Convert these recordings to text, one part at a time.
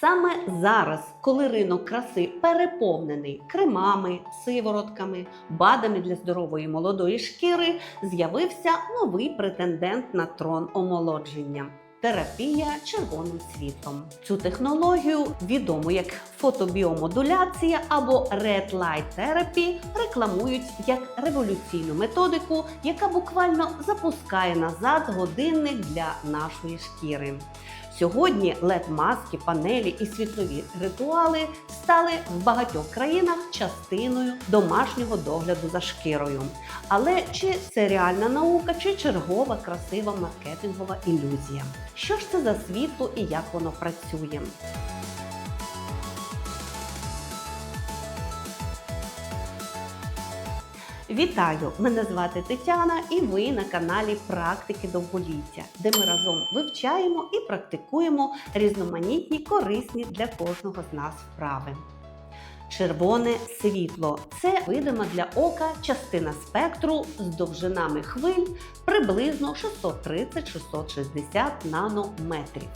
Саме зараз, коли ринок краси переповнений кремами, сиворотками, БАДами для здорової молодої шкіри, з'явився новий претендент на трон омолодження. Терапія червоним світлом. Цю технологію, відому як фотобіомодуляція або Red Light Therapy, рекламують як революційну методику, яка буквально запускає назад годинник для нашої шкіри. Сьогодні led маски, панелі і світлові ритуали стали в багатьох країнах частиною домашнього догляду за шкірою. Але чи це реальна наука, чи чергова красива маркетингова ілюзія? Що ж це за світло і як воно працює? Вітаю! Мене звати Тетяна, і ви на каналі Практики довголіття, де ми разом вивчаємо і практикуємо різноманітні корисні для кожного з нас вправи. Червоне світло це видима для ока частина спектру з довжинами хвиль приблизно 630-660 нанометрів.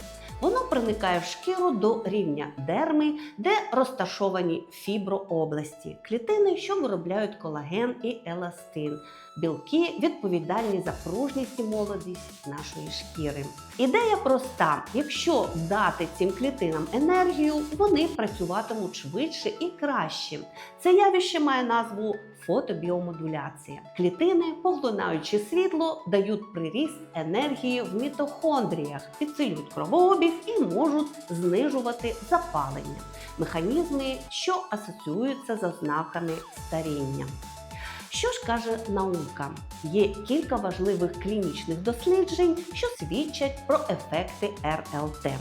Воно проникає в шкіру до рівня дерми, де розташовані фіброобласті, клітини, що виробляють колаген і еластин, білки відповідальні за пружність і молодість нашої шкіри. Ідея проста: якщо дати цим клітинам енергію, вони працюватимуть швидше і краще. Це явище має назву фотобіомодуляція. Клітини, поглинаючи світло, дають приріст енергії в мітохондріях, підсилюють кровообіг і можуть знижувати запалення. Механізми, що асоціюються з ознаками старіння. Що ж каже наука? Є кілька важливих клінічних досліджень, що свідчать про ефекти РЛТ.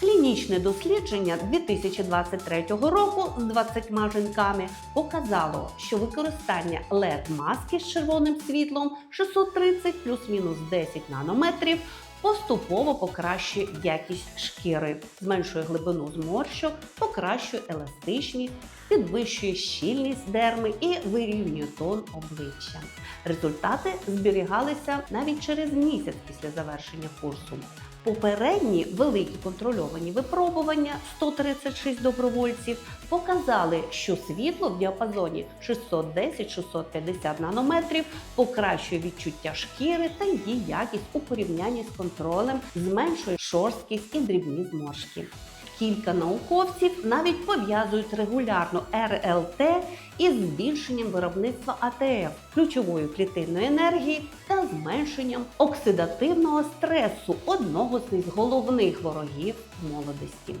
Клінічне дослідження 2023 року з 20 жінками показало, що використання led маски з червоним світлом 630 плюс-мінус 10 нанометрів поступово покращує якість шкіри, зменшує глибину зморщок, покращує еластичність, підвищує щільність дерми і вирівнює тон обличчя. Результати зберігалися навіть через місяць після завершення курсу. Попередні великі контрольовані випробування 136 добровольців показали, що світло в діапазоні 610-650 нанометрів покращує відчуття шкіри та її якість у порівнянні з контролем, зменшує шорсткість і дрібні зморшки. Кілька науковців навіть пов'язують регулярно РЛТ із збільшенням виробництва АТФ, ключової клітинної енергії та зменшенням оксидативного стресу одного з головних ворогів молодості.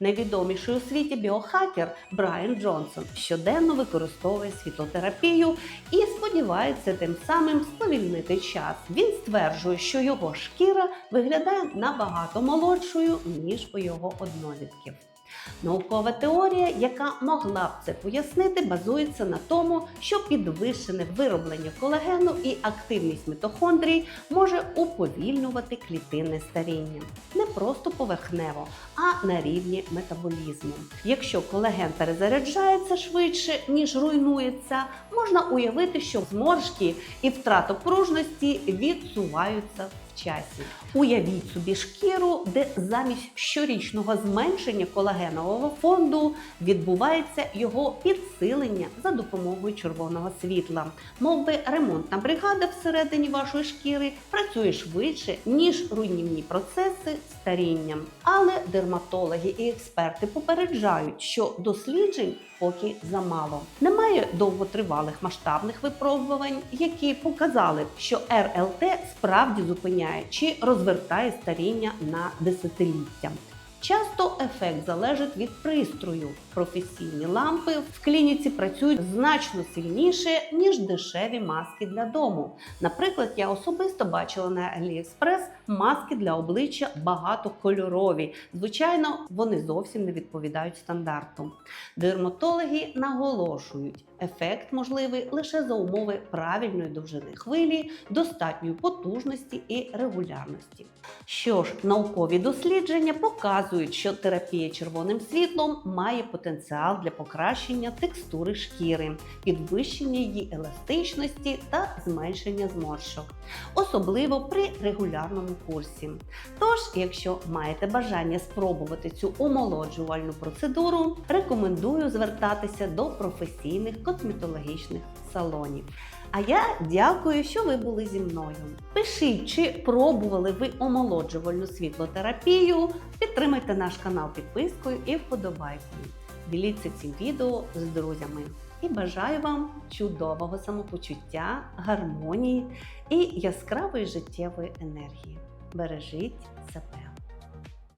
Найвідоміший у світі біохакер Брайан Джонсон щоденно використовує світлотерапію і сподівається тим самим сповільнити час. Він стверджує, що його шкіра виглядає набагато молодшою ніж у його однолітків. Наукова теорія, яка могла б це пояснити, базується на тому, що підвищене вироблення колагену і активність мітохондрій може уповільнювати клітинне старіння просто поверхнево, а на рівні метаболізму. Якщо колаген перезаряджається швидше, ніж руйнується, можна уявити, що зморшки і втрата пружності відсуваються часі. Уявіть собі шкіру, де замість щорічного зменшення колагенового фонду відбувається його підсилення за допомогою червоного світла. Мов би ремонтна бригада всередині вашої шкіри працює швидше, ніж руйнівні процеси старіння. Але дерматологи і експерти попереджають, що досліджень поки замало. Немає довготривалих масштабних випробувань, які показали, що РЛТ справді зупиняє чи розвертає старіння на десятиліття. Часто ефект залежить від пристрою. Професійні лампи в клініці працюють значно сильніше, ніж дешеві маски для дому. Наприклад, я особисто бачила на AliExpress маски для обличчя багатокольорові. Звичайно, вони зовсім не відповідають стандарту. Дерматологи наголошують, ефект можливий лише за умови правильної довжини хвилі, достатньої потужності і регулярності. Що ж, наукові дослідження показують, що терапія червоним світлом має потенціал для покращення текстури шкіри, підвищення її еластичності та зменшення зморшок, особливо при регулярному курсі. Тож, якщо маєте бажання спробувати цю омолоджувальну процедуру, рекомендую звертатися до професійних косметологічних салонів. А я дякую, що ви були зі мною. Пишіть, чи пробували ви омолоджувальну світлотерапію. Підтримайте наш канал підпискою і вподобайкою. Діліться цим відео з друзями. І бажаю вам чудового самопочуття, гармонії і яскравої життєвої енергії. Бережіть себе.